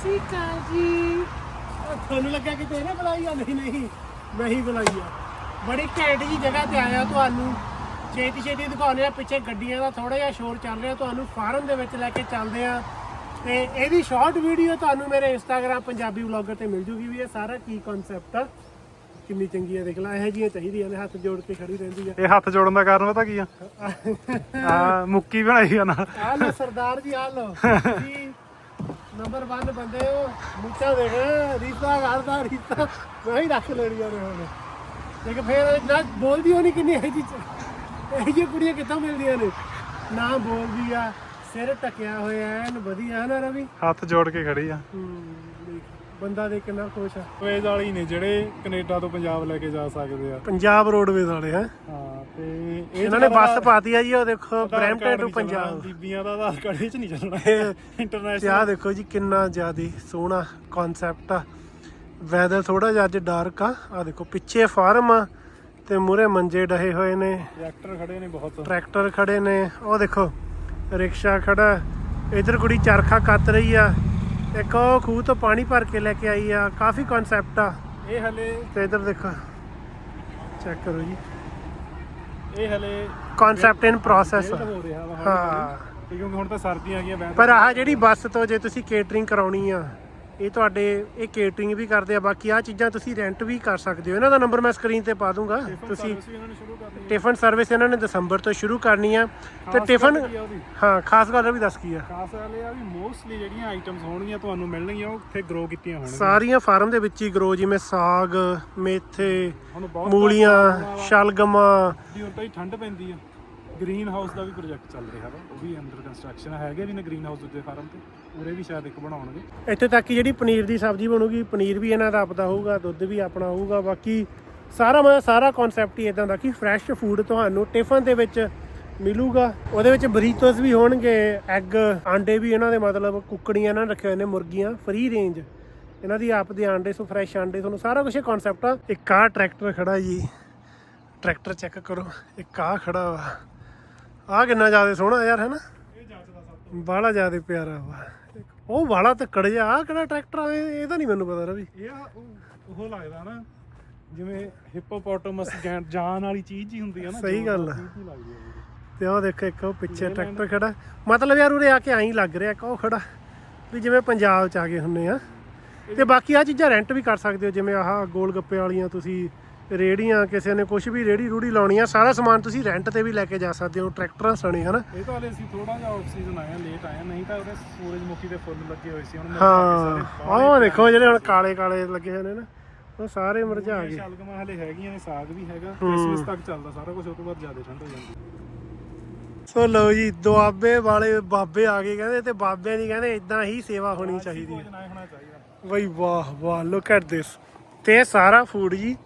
ਸ੍ਰੀ ਅਕਾਲ ਜੀ। ਉਹ ਤੁਹਾਨੂੰ ਲੱਗਿਆ ਕਿ ਇਹਨੇ ਬੁਲਾਈ ਆ? ਨਹੀਂ ਨਹੀਂ। ਮੈਂ ਹੀ ਬੁਲਾਈ ਆ। ਬੜੀ ਘੈਂਟ ਜੀ ਜਗ੍ਹਾ ਤੇ ਆਇਆ ਤੁਹਾਨੂੰ। ਛੇਤੀ ਛੇਤੀ ਦਿਖਾਉਂਦੇ ਆ ਪਿੱਛੇ ਗੱਡੀਆਂ ਦਾ ਥੋੜਾ ਜਿਹਾ ਸ਼ੋਰ ਚੱਲ ਰਿਹਾ। ਤੁਹਾਨੂੰ ਫਾਰਮ ਦੇ ਵਿੱਚ ਲੈ ਕੇ ਚੱਲਦੇ ਆ। ਤੇ ਇਹਦੀ ਸ਼ਾਰਟ ਵੀਡੀਓ ਤੁਹਾਨੂੰ ਮੇਰੇ ਇੰਸਟਾਗ੍ਰam ਪੰਜਾਬੀ ਵਲੌਗਰ ਤੇ ਮਿਲ ਜੂਗੀ ਵੀ ਇਹ ਸਾਰਾ ਕੀ ਕਨਸੈਪਟ ਆ। ਕਿੰਨੀ ਚੰਗੀ ਆ ਦੇਖ ਲੈ। ਇਹੋ ਜਿਹੀਆਂ ਚਾਹੀਦੀਆਂ ਨੇ ਹੱਥ ਜੋੜ ਕੇ ਖੜੀ ਰਹਿੰਦੀ ਆ। ਇਹ ਹੱਥ ਜੋੜਨ ਦਾ ਕਾਰਨ ਪਤਾ ਕੀ ਆ? ਆ ਮੁੱਕੀ ਬਣਾਈ ਆ ਨਾਲ ਆ ਲੋ ਸਰਦਾਰ ਜੀ ਆ ਲੋ ਜੀ ਨੰਬਰ 1 ਬੰਦੇ ਹੋ ਮੁੱਛਾਂ ਦੇਖ ਰੀਤਾ ਕਰਦਾ ਰੀਤਾ। ਮੈਂ ਹੀ ਰੱਖ ਲੈਣੀਆਂ ਨੇ ਹੁਣ। ਦੇਖ ਫੇਰ ਨਾ ਬੋਲਦੀ ਹੋਣੀ ਕਿੰਨੀ ਹੈ ਜੀ ਇਹ ਜੀ ਕੁੜੀਆਂ ਕਿੱਥੋਂ ਮਿਲਦੀਆਂ ਨੇ? ਨਾ ਬੋਲਦੀ ਆ ਸਿਰ ਟਕਿਆ ਹੋਇਆ ਐਨ ਵਧੀਆ ਨਾ ਰਵੀ? ਹੱਥ ਜੋੜ ਕੇ ਖੜੀ ਆ। ਹੂੰ। ਬੰਦਾ ਦੇ ਕਿੰਨਾ ਖੁਸ਼ ਆ। ਵੇਜ ਵਾਲੀ ਨੇ ਜਿਹੜੇ ਕੈਨੇਡਾ ਤੋਂ ਪੰਜਾਬ ਲੈ ਕੇ ਜਾ ਸਕਦੇ ਆ। ਪੰਜਾਬ ਰੋਡਵੇਜ਼ ਵਾਲੇ ਹੈ? ਹਾਂ ਤੇ ਇਹ ਇਹਨਾਂ ਨੇ ਬੱਸ ਪਾਤੀ ਆ ਜੀ ਉਹ ਦੇਖੋ ਬ੍ਰੈਂਪਟਨ ਟੂ ਪੰਜਾਬ। ਬੀਬੀਆਂ ਦਾ ਆਧਾਰ ਕਾਰਡ ਇਹ ਚ ਨਹੀਂ ਚੱਲਣਾ। ਇੰਟਰਨੈਸ਼ਨਲ ਦੇਖੋ ਜੀ ਕਿੰਨਾ ਜ਼ਿਆਦਾ ਸੋਹਣਾ ਕਨਸੈਪਟ ਆ। ਵੈਦਰ ਥੋੜਾ ਜਿਹਾ ਅੱਜ ਡਾਰਕ ਆ। ਆ ਦੇਖੋ ਪਿੱਛੇ ਫਾਰਮ ਆ ਤੇ ਮੂਰੇ ਮੰਜੇ ਡਹੇ ਹੋਏ ਨੇ। ਟਰੈਕਟਰ ਖੜੇ ਨੇ ਬਹੁਤ। ਟਰੈਕਟਰ ਖੜੇ ਨੇ। ਉਹ ਦੇਖੋ ਰਿਕਸ਼ਾ ਖੜਾ। ਇਧਰ ਕੁੜੀ ਚਰਖਾ ਕੱਤ ਰਹੀ ਆ। ਇੱਕ ਉਹ ਖੂਹ ਤੋਂ ਪਾਣੀ ਭਰ ਕੇ ਲੈ ਕੇ ਆਈ ਆ ਕਾਫੀ ਕਨਸੈਪਟ ਆ। ਇਹ ਹਲੇ ਤੇ ਇਧਰ ਦੇਖੋ ਚੈੱਕ ਕਰੋ ਜੀ। ਇਹ ਹਲੇ ਕਨਸੈਪਟ ਇਨ ਪ੍ਰੋਸੈਸ ਹੋ ਰਿਹਾ ਵਾ। ਹਾਂ। ਕਿਉਂਕਿ ਹੁਣ ਤਾਂ ਸਰਦੀਆਂ ਆ ਗਈਆਂ ਪਰ ਆਹ ਜਿਹੜੀ ਬੱਸ ਤੋਂ ਜੇ ਤੁਸੀਂ ਕੇਟਰਿੰਗ ਕਰਾਉਣੀ ਆ ਇਹ ਤੁਹਾਡੇ ਇਹ ਕੇਟਰਿੰਗ ਵੀ ਕਰਦੇ ਆ ਬਾਕੀ ਆ ਚੀਜ਼ਾਂ ਤੁਸੀਂ ਰੈਂਟ ਵੀ ਕਰ ਸਕਦੇ ਹੋ। ਇਹਨਾਂ ਦਾ ਨੰਬਰ ਮੈਂ ਸਕਰੀਨ ਤੇ ਪਾ ਦੂੰਗਾ। ਤੁਸੀਂ ਟਿਫਨ ਸਰਵਿਸ ਇਹਨਾਂ ਨੇ ਦਸੰਬਰ ਤੋਂ ਸ਼ੁਰੂ ਕਰਨੀ ਆ। ਤੇ ਟਿਫਨ? ਹਾਂ ਖਾਸ ਗੱਲ ਵੀ ਦੱਸ ਕੀ ਆ। ਖਾਸ ਗੱਲ ਇਹ ਆ ਵੀ ਮੋਸਟਲੀ ਜਿਹੜੀਆਂ ਆਈਟਮਸ ਹੋਣਗੀਆਂ ਤੁਹਾਨੂੰ ਮਿਲਣਗੀਆਂ ਉਹ ਉੱਥੇ ਗਰੋ ਕੀਤੀਆਂ ਹੋਣਗੀਆਂ। ਸਾਰੀਆਂ ਫਾਰਮ ਦੇ ਵਿੱਚ ਹੀ ਗਰੋ ਜਿਵੇਂ ਸਾਗ ਮੇਥੇ ਮੂਲੀਆਂ ਸ਼ਲਗਮਾਂ। ਦੀ ਹੁਣ ਤਾਂ ਹੀ ਠੰਡ ਪੈਂਦੀ ਆ। ਗ੍ਰੀਨ ਹਾਊਸ ਦਾ ਵੀ ਪ੍ਰੋਜੈਕਟ ਚੱਲ ਰਿਹਾ ਵਾ, ਉਹ ਵੀ ਅੰਡਰ ਕੰਸਟਰਕਸ਼ਨ ਹੈਗੇ ਵੀ ਨੇ ਗ੍ਰੀਨ ਹਾਊਸ ਦੂਜੇ ਫਾਰਮ ਤੇ, ਉਰੇ ਵੀ ਸ਼ਾਇਦ ਇੱਕ ਬਣਾਉਣਗੇ। ਇੱਥੇ ਤੱਕ ਕਿ ਜਿਹੜੀ ਪਨੀਰ ਦੀ ਸਬਜ਼ੀ ਬਣੂਗੀ, ਪਨੀਰ ਵੀ ਇਹਨਾਂ ਦਾ ਆਪਦਾ ਹੋਊਗਾ, ਦੁੱਧ ਵੀ ਆਪਣਾ ਹੋਊਗਾ, ਬਾਕੀ ਸਾਰਾ ਮੈਂ, ਸਾਰਾ ਕਨਸੈਪਟ ਹੀ ਇਦਾਂ ਦਾ ਕਿ ਫਰੈਸ਼ ਫੂਡ ਤੁਹਾਨੂੰ ਟਿਫਨ ਦੇ ਵਿੱਚ ਮਿਲੂਗਾ। ਉਹਦੇ ਵਿੱਚ ਬਰੀਤੋਸ ਵੀ ਹੋਣਗੇ ਐਗ ਆਂਡੇ ਵੀ ਇਹਨਾਂ ਦੇ ਮਤਲਬ ਕੁੱਕੜੀਆਂ ਇਹਨਾਂ ਰੱਖੇ ਹੋਏ ਨੇ, ਮੁਰਗੀਆਂ ਫ੍ਰੀ ਰੇਂਜ ਇਹਨਾਂ ਦੀ ਆਪ ਦੇ ਆਂਡੇ ਸੋ ਫਰੈਸ਼ ਆਂਡੇ, ਤੁਹਾਨੂੰ ਸਾਰਾ ਕੁਝ ਕਨਸੈਪਟ ਆ। ਇੱਕ ਆਹ ਟਰੈਕਟਰ ਖੜਾ ਜੀ। ਟਰੈਕਟਰ ਚੈੱਕ ਕਰੋ, ਇੱਕ ਆਹ ਖੜਾ ਵਾ। ਆਹ ਕਿੰਨਾ ਜ਼ਿਆਦਾ ਸੋਹਣਾ ਯਾਰ ਹੈਨਾ ਇਹ ਜੱਜਦਾ ਸਭ ਬਾਹਲਾ ਜ਼ਿਆਦਾ ਪਿਆਰਾ ਵਾ। ਉਹ ਵਾਲਾ ਧੱਕੜ ਜਾ ਆ ਕਿਹੜਾ ਟਰੈਕਟਰ ਆ? ਇਹ ਇਹ ਤਾਂ ਨਹੀਂ ਮੈਨੂੰ ਪਤਾ ਰਵੀ। ਇਹ ਆ ਉਹ ਉਹ ਲੱਗਦਾ ਨਾ ਜਿਵੇਂ ਹਿਪੋਪੋਟਮਸ ਜਾਨ ਵਾਲੀ ਚੀਜ਼ ਹੀ ਹੁੰਦੀ ਆ ਨਾ ਸਹੀ ਗੱਲ ਆ। ਚੀਜ਼ ਹੀ ਲੱਗਦੀ ਆ ਉਹਦੀ। ਤੇ ਉਹ ਦੇਖੋ ਇੱਕ ਉਹ ਪਿੱਛੇ ਟਰੈਕਟਰ ਖੜਾ। ਮਤਲਬ ਯਾਰ ਉਰੇ ਆ ਕੇ ਐਂ ਲੱਗ ਰਿਹਾ ਕਿ ਉਹ ਖੜਾ ਵੀ ਜਿਵੇਂ ਪੰਜਾਬ ਚ ਆ ਗਏ ਹੁੰਨੇ ਆ। ਤੇ ਬਾਕੀ ਆ ਚੀਜ਼ਾਂ ਰੈਂਟ ਵੀ ਕਰ ਸਕਦੇ ਹੋ ਜਿਵੇਂ ਆਹ ਗੋਲ ਗੱਪੇ ਵਾਲੀਆਂ ਤੁਸੀਂ ਰੇੜੀਆਂ ਕਿਸੇ ਨੇ ਕੁਝ ਵੀ ਰੇੜੀ ਰੂੜੀ ਲਾਉਣੀ ਆ ਸਾਰਾ ਸਮਾਨ ਤੁਸੀਂ ਰੈਂਟ ਤੇ ਵੀ ਲੈ ਕੇ ਜਾ ਸਕਦੇ ਹੋ ਟਰੈਕਟਰਾਂ ਸਣੇ ਹਨਾ? ਇਹ ਤਾਂ ਹਲੇ ਅਸੀਂ ਥੋੜਾ ਜਿਹਾ ਆਫ ਸੀਜ਼ਨ ਆਇਆ ਲੇਟ ਆਇਆ ਨਹੀਂ ਤਾਂ ਉਹਦੇ ਸੂਰਜਮੁਖੀ ਦੇ ਫੁੱਲ ਲੱਗੇ ਹੋਏ ਸੀ ਹੁਣ ਮੇਰੇ ਹਾਂ ਸਾਰੇ ਬਾਹਰ ਉਹ ਦੇਖੋ ਜਿਹੜੇ ਹੁਣ ਕਾਲੇ ਕਾਲੇ ਲੱਗੇ ਹੋਏ ਨੇ ਨਾ ਉਹ ਸਾਰੇ ਮੁਰਝਾ ਗਏ ਸ਼ਲਗਮਾਂ ਹਲੇ ਹੈਗੀਆਂ ਨੇ ਸਾਗ ਵੀ ਹੈਗਾ ਕ੍ਰਿਸਮਸ ਤੱਕ ਚੱਲਦਾ ਸਾਰਾ ਕੁਝ ਉਸ ਤੋਂ ਬਾਅਦ ਜ਼ਿਆਦਾ ਠੰਡ ਹੋ ਜਾਂਦੀ। ਸੋ ਲਓ ਜੀ ਦੁਆਬੇ ਵਾਲੇ ਬਾਬੇ ਆ ਗਏ ਕਹਿੰਦੇ ਤੇ ਬਾਬਿਆਂ ਦੀ ਕਹਿੰਦੇ ਇਦਾਂ ਹੀ ਸੇਵਾ ਹੋਣੀ ਚਾਹੀਦੀ ਹੈ। ਬਈ ਵਾਹ ਵਾਹ ਲੁੱਕ ਐਟ ਦਿਸ ਤੇ ਸਾਰਾ ਫੂਡ ਜੀ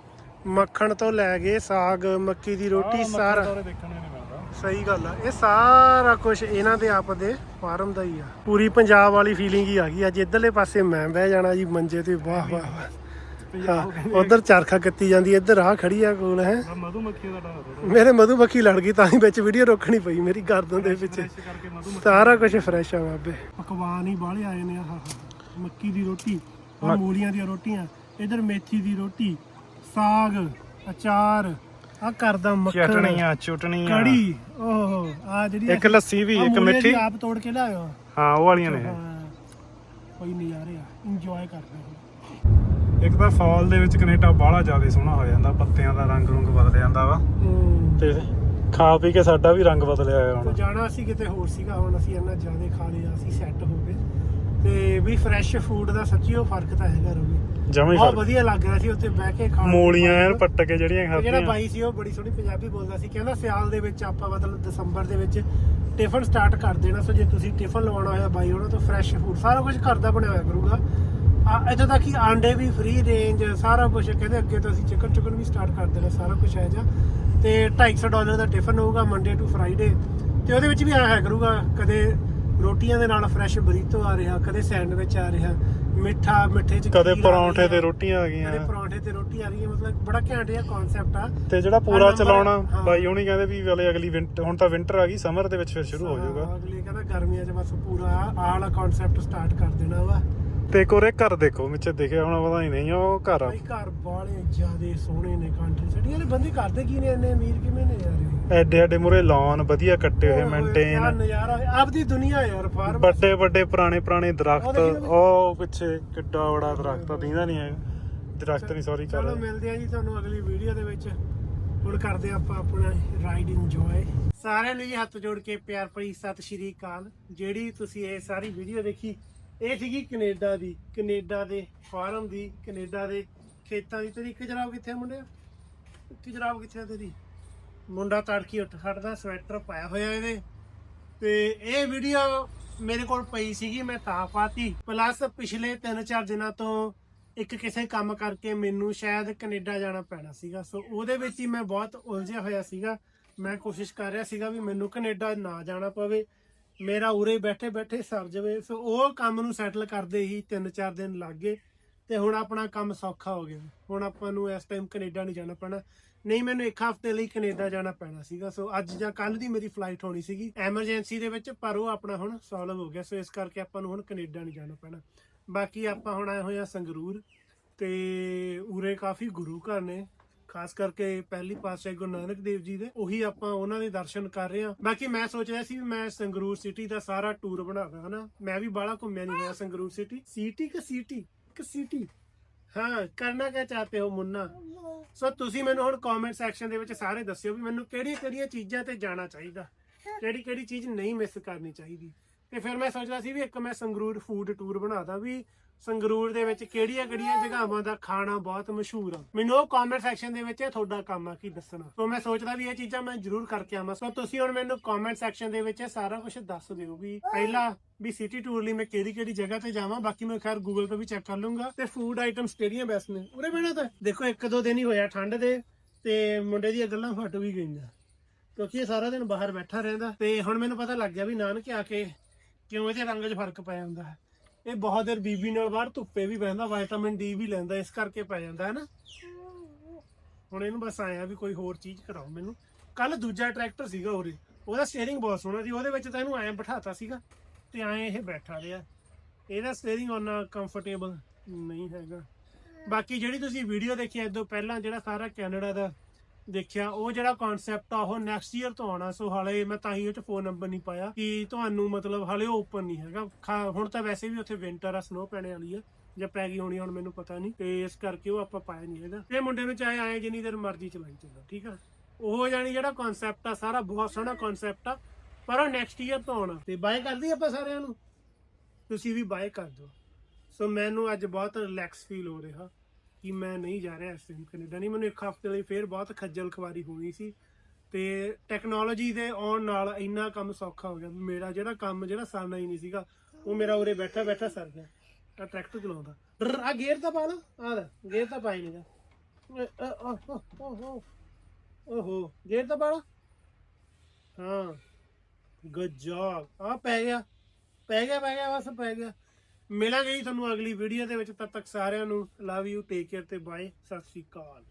ਮੱਖਣ ਤੋਂ ਲੈ ਕੇ ਸਾਗ ਮੱਕੀ ਦੀ ਰੋਟੀ ਸਾਰਾ। ਸਾਰੇ ਦੇਖਣ ਨੂੰ ਨਹੀਂ ਮਿਲਦਾ। ਸਹੀ ਗੱਲ ਆ। ਇਹ ਸਾਰਾ ਕੁਝ ਇਹਨਾਂ ਦੇ ਆਪ ਦੇ ਫਾਰਮ ਦਾ ਹੀ ਆ। ਪੂਰੀ ਪੰਜਾਬ ਵਾਲੀ ਫੀਲਿੰਗ ਹੀ ਆ ਗਈ। ਅੱਜ ਇਧਰਲੇ ਪਾਸੇ ਮੈਂ ਬਹਿ ਜਾਣਾ ਜੀ ਮੰਜੇ ਤੇ। ਵਾਹ ਵਾਹ ਵਾਹ। ਉਧਰ ਚਰਖਾ ਕੱਤੀ ਜਾਂਦੀ ਇੱਧਰ ਆ ਖੜੀ ਆ ਕੋਲ ਹੈ। ਦਾ ਡਰ ਮੇਰੇ ਮਧੂਮੱਖੀ ਲੜ ਗਈ ਤਾਂ ਹੀ ਵਿੱਚ ਵੀਡੀਓ ਰੋਕਣੀ ਪਈ ਮੇਰੀ ਗਰਦਨ ਦੇ ਵਿੱਚ ਸਾਰਾ ਕੁਝ ਫਰੈਸ਼ ਆ ਬਾਬੇ। ਪਕਵਾਨ ਹੀ ਬਾਹਲੇ ਆਏ ਨੇ ਆਹ ਮੱਕੀ ਦੀ ਰੋਟੀ ਮੂਲੀਆਂ ਦੀਆਂ ਰੋਟੀਆਂ ਇਧਰ ਮੇਥੀ ਦੀ ਰੋਟੀ ਸਾਗ ਅਚਾਰ ਆ ਘਰ ਦਾ ਮੱਖਣ ਚਟਣੀਆਂ ਚੁਟਣੀਆਂ। ਕੜੀ ਓਹ ਆ ਜਿਹੜੀ ਇੱਕ ਲੱਸੀ ਵੀ ਇੱਕ ਮਿੱਠੀ। ਆਪ ਤੋੜ ਕੇ ਲਿਆਇਓ। ਹਾਂ ਉਹ ਵਾਲੀਆਂ ਨੇ। ਕੋਈ ਨਜ਼ਾਰੇ ਆ ਇੰਜੋਏ ਕਰਦੇ ਹੋ ਇੱਕ ਤਾਂ ਫਾਲ ਦੇ ਵਿੱਚ ਕੈਨੇਡਾ ਬਾਹਲਾ ਜ਼ਿਆਦਾ ਸੋਹਣਾ ਹੋ ਜਾਂਦਾ ਪੱਤਿਆਂ ਦਾ ਰੰਗ ਰੁੰਗ ਬਦਲ ਜਾਂਦਾ ਵਾ। ਤੇ ਖਾ ਪੀ ਕੇ ਸਾਡਾ ਵੀ ਰੰਗ ਬਦਲਿਆ ਹੋਇਆ ਹੁਣ। ਜਾਣਾ ਸੀ ਕਿਤੇ ਹੋਰ ਸੀਗਾ ਹੁਣ ਅਸੀਂ ਇੰਨਾ ਜ਼ਿਆਦਾ ਖਾ ਲਿਆ ਅਸੀਂ ਸੈੱਟ ਹੋ ਗਏ। ਤੇ ਵੀ ਫਰੈਸ਼ ਫੂਡ ਦਾ ਸੱਚੀ ਉਹ ਫ਼ਰਕ ਤਾਂ ਹੈਗਾ ਰੋਵੀ। ਜਮਾ ਹੀ ਬਹੁਤ ਫ਼ਰਕ। ਵਧੀਆ ਲੱਗ ਰਿਹਾ ਸੀ ਉੱਥੇ ਬਹਿ ਕੇ ਖਾਣ ਮੂਲੀਆਂ ਐਨ ਪੱਟ ਕੇ ਜਿਹੜੀਆਂ ਤੇ ਜਿਹੜਾ ਬਾਈ ਸੀ ਉਹ ਬੜੀ ਸੋਹਣੀ ਪੰਜਾਬੀ ਬੋਲਦਾ ਸੀ। ਕਹਿੰਦਾ ਸਿਆਲ ਦੇ ਵਿੱਚ ਆਪਾਂ ਮਤਲਬ ਦਸੰਬਰ ਦੇ ਵਿੱਚ ਟਿਫਨ ਸਟਾਰਟ ਕਰ ਦੇਣਾ। ਸੋ ਜੇ ਤੁਸੀਂ ਟਿਫਨ ਲਵਾਉਣਾ ਹੋਇਆ ਬਾਈ ਉਹਨਾਂ ਤੋਂ ਫਰੈਸ਼ ਫੂਡ ਸਾਰਾ ਕੁਝ ਘਰ ਦਾ ਬਣਿਆ ਹੋਇਆ ਕਰੂਗਾ। ਆ ਇੱਥੇ ਤੱਕ ਕਿ ਆਂਡੇ ਵੀ ਫ੍ਰੀ ਰੇਂਜ ਸਾਰਾ ਕੁਝ ਕਹਿੰਦੇ ਅੱਗੇ ਤੋਂ ਅਸੀਂ ਚਿਕਨ ਚਿਕਨ ਵੀ ਸਟਾਰਟ ਕਰ ਦੇਣਾ ਸਾਰਾ ਕੁਝ ਹੈ ਜਾਂ ਤੇ 250 ਡਾਲਰ ਦਾ ਟਿਫਨ ਹੋਊਗਾ ਮੰਡੇ ਟੂ ਫਰਾਈਡੇ ਤੇ ਉਹਦੇ ਵਿੱਚ ਵੀ ਆਇਆ ਕਰੂਗਾ ਕਦੇ ਰੋਟੀਆਂ ਦੇ ਨਾਲ ਫਰੈਸ਼ ਬਰੀਤੋ ਆ ਰਿਹਾ ਕਦੇ ਸੈਂਡਵਿਚ ਆ ਰਿਹਾ। ਮਿੱਠਾ ਮਿੱਠੇ ਚ ਕਦੇ ਖੀਰ ਆ ਪਰੌਂਠੇ ਰਹੀ ਤੇ ਆ, ਰੋਟੀਆਂ ਆ ਕਦੇ ਗਈਆਂ ਪਰੌਂਠੇ ਤੇ ਰੋਟੀ ਆ ਰਹੀ ਹੈ ਮਤਲਬ ਬੜਾ ਘੈਂਟ ਜਿਹਾ ਕਨਸੈਪਟ ਆ। ਤੇ ਜਿਹੜਾ ਪੂਰਾ ਨੰਬਰ- ਚਲਾਉਣਾ ਹਾਂ। ਬਾਈ ਹੁਣੀ ਕਹਿੰਦੇ ਵੀ ਵਾਲੇ ਅਗਲੀ ਵਿੰਟਰ ਹੁਣ ਤਾਂ ਵਿੰਟਰ ਆ ਗਈ ਸਮਰ ਦੇ ਵਿੱਚ ਫਿਰ ਸ਼ੁਰੂ ਹੋ ਜਾਊਗਾ। ਅਗਲੇ ਕਹਿੰਦਾ ਗਰਮੀਆਂ 'ਚ ਬਸ ਪੂਰਾ ਆਹ ਵਾਲਾ ਕਨਸੈਪਟ ਸਟਾਰਟ ਕਰ ਦੇਣਾ ਵਾ। ਤੇ ਕੋਰੇ ਘਰ ਦੇਖੋ ਵਿੱਚ ਦਿਖਿਆ ਹੋਣਾ ਪਤਾ ਹੀ ਨਹੀਂ ਉਹ ਘਰ ਆ। ਭਾਈ ਘਰ ਬਾਲੇ ਜਿਆਦੇ ਸੋਹਣੇ ਨੇ ਕੰਟਰੀ ਸਿਟੀ ਵਾਲੇ ਬੰਦੇ ਕਰਦੇ ਕੀ ਨੇ ਇੰਨੇ ਅਮੀਰ ਕਿਵੇਂ ਨੇ ਯਾਰ ਇਹ? ਐਡੇ ਐਡੇ ਮੁਰੇ ਲਾਨ ਵਧੀਆ ਕੱਟੇ ਹੋਏ ਕਿਆ ਮੇਨਟੇਨ ਨਜ਼ਾਰਾ ਆਪਦੀ ਦੁਨੀਆ ਯਾਰ ਫਾਰਮ ਵੱਡੇ ਵੱਡੇ ਪੁਰਾਣੇ ਪੁਰਾਣੇ ਦਰਖਤ ਉਹ ਪਿੱਛੇ ਕਿੱਡਾ ਬੜਾ ਦਰਖਤ ਆ ਦੀਂਦਾ ਨਹੀਂ ਹੈਗਾ। ਦਰਖਤ ਨਹੀਂ ਸੌਰੀ ਕਰ ਚਲੋ ਮਿਲਦੇ ਆ ਜੀ ਤੁਹਾਨੂੰ ਅਗਲੀ ਵੀਡੀਓ ਦੇ ਵਿੱਚ। ਹੁਣ ਕਰਦੇ ਆਪਾਂ ਆਪਣਾ ਰਾਈਡ ਇੰਜੋਏ ਸਾਰਿਆਂ ਨੂੰ ਜੀ ਹੱਥ ਜੋੜ ਕੇ ਪਿਆਰ ਭਰੀ ਸਤਿ ਸ਼੍ਰੀ ਅਕਾਲ। ਜਿਹੜੀ ਤੁਸੀਂ ਇਹ ਸਾਰੀ ਵੀਡੀਓ ਦੇਖੀ ਇਹ ਸੀਗੀ ਕੈਨੇਡਾ ਦੀ ਕੈਨੇਡਾ ਦੇ ਫਾਰਮ ਦੀ ਕੈਨੇਡਾ ਦੇ ਖੇਤਾਂ ਦੀ। ਤੇਰੀ ਇੱਕ ਜਰਾਬ ਕਿੱਥੇ ਆ ਮੁੰਡਿਆ? ਇੱਕ ਜਰਾਬ ਕਿੱਥੇ ਆ ਤੇਰੀ? ਮੁੰਡਾ ਤੜਕੀ ਉੱਠ ਖੜਦਾ, ਸਵੈਟਰ ਪਾਇਆ ਹੋਇਆ ਇਹਦੇ ਤੇ ਇਹ ਵੀਡੀਓ ਮੇਰੇ ਕੋਲ ਪਈ ਸੀਗੀ, ਮੈਂ ਤਾਂ ਪਾਤੀ। ਪਲੱਸ ਪਿਛਲੇ 3-4 ਦਿਨਾਂ ਤੋਂ ਇੱਕ ਕਿਸੇ ਕੰਮ ਕਰਕੇ ਮੈਨੂੰ ਸ਼ਾਇਦ ਕੈਨੇਡਾ ਜਾਣਾ ਪੈਣਾ ਸੀਗਾ। ਸੋ ਉਹਦੇ ਵਿੱਚ ਹੀ ਮੈਂ ਬਹੁਤ ਉਲਝਿਆ ਹੋਇਆ ਸੀਗਾ। ਮੈਂ ਕੋਸ਼ਿਸ਼ ਕਰ ਰਿਹਾ ਸੀਗਾ ਵੀ ਮੈਨੂੰ ਕੈਨੇਡਾ ਨਾ ਜਾਣਾ ਪਵੇ। ਮੇਰਾ ਉਰੇ ਬੈਠੇ ਬੈਠੇ ਸਰ ਜਾਵੇ। ਸੋ ਉਹ ਕੰਮ ਨੂੰ ਸੈਟਲ ਕਰਦੇ ਹੀ 3-4 ਦਿਨ ਲੱਗ ਗਏ। ਤੇ ਹੁਣ ਆਪਣਾ ਕੰਮ ਸੌਖਾ ਹੋ ਗਿਆ। ਹੁਣ ਆਪਾਂ ਨੂੰ ਇਸ ਟਾਈਮ ਕੈਨੇਡਾ ਨਹੀਂ ਜਾਣਾ ਪੈਣਾ। ਨਹੀਂ, ਮੈਨੂੰ ਇੱਕ ਹਫ਼ਤੇ ਲਈ ਕੈਨੇਡਾ ਜਾਣਾ ਪੈਣਾ ਸੀਗਾ, ਸੋ ਅੱਜ ਜਾਂ ਕੱਲ ਦੀ ਮੇਰੀ ਫਲਾਈਟ ਹੋਣੀ ਸੀਗੀ ਐਮਰਜੈਂਸੀ ਦੇ ਵਿੱਚ, ਪਰ ਉਹ ਆਪਣਾ ਹੁਣ ਸੋਲਵ ਹੋ ਗਿਆ, ਸੋ ਇਸ ਕਰਕੇ ਆਪਾਂ ਨੂੰ ਹੁਣ ਕੈਨੇਡਾ ਨਹੀਂ ਜਾਣਾ ਪੈਣਾ। ਬਾਕੀ ਆਪਾਂ ਹੁਣ ਆਏ ਹੋਏ ਆ ਸੰਗਰੂਰ ਤੇ ਉਰੇ ਕਾਫੀ ਗੁਰੂ ਘਰ ਨੇ, ਖਾਸ ਕਰਕੇ ਪਹਿਲੀ ਪਾਤਸ਼ਾਹ ਗੁਰੂ ਨਾਨਕ ਦੇਵ ਜੀ ਦੇ, ਉਹੀ ਆਪਾਂ ਉਹਨਾਂ ਦੇ ਦਰਸ਼ਨ ਕਰ ਰਹੇ ਹਾਂ। ਬਾਕੀ ਮੈਂ ਸੋਚ ਰਿਹਾ ਸੀ ਵੀ ਮੈਂ ਸੰਗਰੂਰ ਸਿਟੀ ਦਾ ਸਾਰਾ ਟੂਰ ਬਣਾਵਾਂ, ਹਨਾ? ਮੈਂ ਵੀ ਬਾਹਲਾ ਘੁੰਮਿਆ ਨਹੀਂ ਹੋਇਆ ਸੰਗਰੂਰ ਸਿਟੀ ਸਿਟੀ ਕਿ ਸਿਟੀ ਕਿ ਸਿਟੀ ਹਾਂ ਕਰਨਾ ਕਿਆ ਚਾਹਤੇ ਹੋ ਮੁੰਨਾ? ਸੋ ਤੁਸੀਂ ਮੈਨੂੰ ਹੁਣ ਕਮੈਂਟ ਸੈਕਸ਼ਨ ਦੇ ਵਿੱਚ ਸਾਰੇ ਦੱਸਿਓ ਵੀ ਮੈਨੂੰ ਕਿਹੜੀਆਂ ਕਿਹੜੀਆਂ ਚੀਜ਼ਾਂ ਤੇ ਜਾਣਾ ਚਾਹੀਦਾ? ਕਿਹੜੀ ਕਿਹੜੀ ਚੀਜ਼ ਨਹੀਂ ਮਿਸ ਕਰਨੀ ਚਾਹੀਦੀ? ਤੇ ਫਿਰ ਮੈਂ ਸੋਚਦਾ ਸੀ ਵੀ ਇੱਕ ਮੈਂ ਸੰਗਰੂਰ ਫੂਡ ਟੂਰ ਬਣਾਦਾ ਵੀ ਸੰਗਰੂਰ ਦੇ ਵਿੱਚ ਕਿਹੜੀਆਂ ਕਿਹੜੀਆਂ ਜਗ੍ਹਾਵਾਂ ਦਾ ਖਾਣਾ ਬਹੁਤ ਮਸ਼ਹੂਰ ਆ। ਮੈਨੂੰ ਉਹ ਕਮੈਂਟ ਸੈਕਸ਼ਨ ਦੇ ਵਿੱਚ ਤੁਹਾਡਾ ਕੰਮ ਆ ਕੀ ਦੱਸਣਾ। ਸੋ ਮੈਂ ਸੋਚਦਾ ਵੀ ਇਹ ਚੀਜ਼ਾਂ ਮੈਂ ਜ਼ਰੂਰ ਕਰਕੇ ਆਵਾਂ। ਸੋ ਤੁਸੀਂ ਹੁਣ ਮੈਨੂੰ ਕਮੈਂਟ ਸੈਕਸ਼ਨ ਦੇ ਵਿੱਚ ਸਾਰਾ ਕੁਝ ਦੱਸ ਦਿਓ ਵੀ ਪਹਿਲਾ ਵੀ ਸਿਟੀ ਟੂਰ ਲਈ ਮੈਂ ਕਿਹੜੀ ਕਿਹੜੀ ਜਗ੍ਹਾ ਤੇ ਜਾਵਾਂ। ਬਾਕੀ ਮੈਂ ਖੈਰ ਗੂਗਲ ਤੇ ਵੀ ਚੈੱਕ ਕਰ ਲੂੰਗਾ ਤੇ ਫੂਡ ਆਈਟਮਸ ਕਿਹੜੀਆਂ ਬੈਸਟ ਨੇ? ਉਰੇ ਬੈਣਾ ਤਾਂ। ਦੇਖੋ ਇੱਕ ਦੋ ਦਿਨ ਹੀ ਹੋਇਆ ਠੰਡ ਦੇ ਤੇ ਮੁੰਡੇ ਦੀਆਂ ਗੱਲਾਂ ਫਟ ਵੀ ਗਈਆਂ। ਕਿਉਂਕਿ ਇਹ ਸਾਰਾ ਦਿਨ ਬਾਹਰ ਬੈਠਾ ਰਹਿੰਦਾ। ਤੇ ਹੁਣ ਮੈਨੂੰ ਪਤਾ ਲੱਗ ਗਿਆ ਵੀ ਨਾਨਕੇ ਆ ਕੇ ਕਿਉਂ ਇਹਦੇ ਰੰਗ 'ਚ ਫ਼ਰਕ ਪੈ ਜਾਂਦਾ ਹੈ? ਇਹ ਬਹੁਤ ਦੇਰ ਬੀਬੀ ਨਾਲ ਬਾਹਰ ਧੁੱਪੇ ਵੀ ਬਹਿੰਦਾ ਵਿਟਾਮਿਨ ਡੀ ਵੀ ਲੈਂਦਾ, ਇਸ ਕਰਕੇ ਪੈ ਜਾਂਦਾ ਹੈ ਨਾ। ਹੁਣ ਇਹਨੂੰ ਬਸ ਆਇਆ ਵੀ ਕੋਈ ਹੋਰ ਚੀਜ਼ ਕਰਾਓ ਮੈਨੂੰ। ਕੱਲ ਦੂਜਾ ਟਰੈਕਟਰ ਸੀਗਾ ਉਰੇ। ਉਹਦਾ ਸਟੀਅਰਿੰਗ ਬਹੁਤ ਸੋਹਣਾ ਸੀ। ਉਹਦੇ ਵਿੱਚ ਤਾਂ ਇਹਨੂੰ ਐਂ ਬਿਠਾਤਾ ਸੀਗਾ ਤੇ ਐਂ ਇਹ ਬੈਠਾ ਰਿਹਾ। ਇਹਦਾ ਸਟੀਅਰਿੰਗ ਉਹਨਾਂ ਕੰਫਰਟੇਬਲ ਨਹੀਂ ਹੈਗਾ। ਬਾਕੀ ਜਿਹੜੀ ਤੁਸੀਂ ਵੀਡੀਓ ਦੇਖੀ ਐਦੋਂ ਪਹਿਲਾਂ ਜਿਹੜਾ ਸਾਰਾ ਕੈਨੇਡਾ ਦਾ ਦੇਖਿਆ, ਉਹ ਜਿਹੜਾ ਕਨਸੈਪਟ ਆ, ਉਹ ਨੈਕਸਟ ਈਅਰ ਤੋਂ ਆਉਣਾ ਸੋ ਹਾਲੇ ਮੈਂ ਤਾਂ ਹੀ ਉਹ ਚ ਫੋਨ ਨੰਬਰ ਨਹੀਂ ਪਾਇਆ ਕਿ ਤੁਹਾਨੂੰ ਮਤਲਬ ਹਾਲੇ ਓਪਨ ਨਹੀਂ ਹੈਗਾ। ਖਾ- ਹੁਣ ਤਾਂ ਵੈਸੇ ਵੀ ਉੱਥੇ ਵਿੰਟਰ ਆ ਸਨੋ ਪੈਣੇ ਵਾਲੀ ਆ, ਜਾਂ ਪੈ ਗਈ ਹੋਣੀ ਹੁਣ ਮੈਨੂੰ ਪਤਾ ਨਹੀਂ, ਤੇ ਇਸ ਕਰਕੇ ਉਹ ਆਪਾਂ ਪਾਇਆ ਨਹੀਂ ਹੈਗਾ। ਇਹ ਮੁੰਡੇ ਨੂੰ ਚਾਹੇ ਆਏ ਜਿੰਨੀ ਦੇਰ ਮਰਜ਼ੀ ਚਲਾਈ ਚੱਲੋ, ਠੀਕ ਆ? ਉਹ ਜਾਨੀ ਜਿਹੜਾ ਕਨਸੈਪਟ ਆ, ਸਾਰਾ ਬਹੁਤ ਸੋਹਣਾ ਕਨਸੈਪਟ ਆ, ਪਰ ਉਹ ਨੈਕਸਟ ਈਅਰ ਤੋਂ ਆਉਣਾ। ਤੇ ਬਾਏ ਕਰਦੀ ਆਪਾਂ ਸਾਰਿਆਂ ਨੂੰ? ਤੁਸੀਂ ਵੀ ਬਾਏ ਕਰ ਦਿਓ। ਸੋ ਮੈਨੂੰ ਅੱਜ ਬਹੁਤ ਰਿਲੈਕਸ ਫੀਲ ਹੋ ਰਿਹਾ। ਕਿ ਮੈਂ ਨਹੀਂ ਜਾ ਰਿਹਾ ਇਸ ਟਾਈਮ ਕੈਨੇਡਾ ਨਹੀਂ, ਮੈਨੂੰ ਇੱਕ ਹਫ਼ਤੇ ਲਈ ਫੇਰ ਬਹੁਤ ਖੱਜਲ ਖਵਾਰੀ ਹੋਣੀ ਸੀ ਤੇ ਟੈਕਨੋਲੋਜੀ ਦੇ ਆਉਣ ਨਾਲ ਇੰਨਾ ਕੰਮ ਸੌਖਾ ਹੋ ਗਿਆ। ਮੇਰਾ ਜਿਹੜਾ ਕੰਮ, ਜਿਹੜਾ ਸਰਨਾ ਹੀ ਨਹੀਂ ਸੀਗਾ, ਉਹ ਮੇਰਾ ਉਰੇ ਬੈਠਾ ਬੈਠਾ ਸਰ ਗਿਆ ਆ ਟਰੈਕਟਰ ਚਲਾਉਂਦਾ। ਆ ਗੇਅਰ ਤਾਂ ਪਾ ਲਾ ਆ ਲੈ ਗੇਅਰ ਤਾਂ ਪਾਈ ਨਹੀਂਗਾ ਓਹੋ ਓਹੋ ਗੇਅਰ ਤਾਂ ਪਾ ਲਾ। ਹਾਂ ਗੁੱਡ ਜੌਬ ਆ ਪੈ ਗਿਆ ਪੈ ਗਿਆ ਪੈ ਗਿਆ, ਬਸ ਪੈ ਗਿਆ। ਮਿਲਾਂਗੇ ਜੀ ਤੁਹਾਨੂੰ ਅਗਲੀ ਵੀਡੀਓ ਦੇ ਵਿੱਚ, ਤਦ ਤੱਕ ਸਾਰਿਆਂ ਨੂੰ ਲਵ ਯੂ ਟੇਕ ਕੇਅਰ ਤੇ ਬਾਏ ਸਤਿ ਸ਼੍ਰੀ ਅਕਾਲ।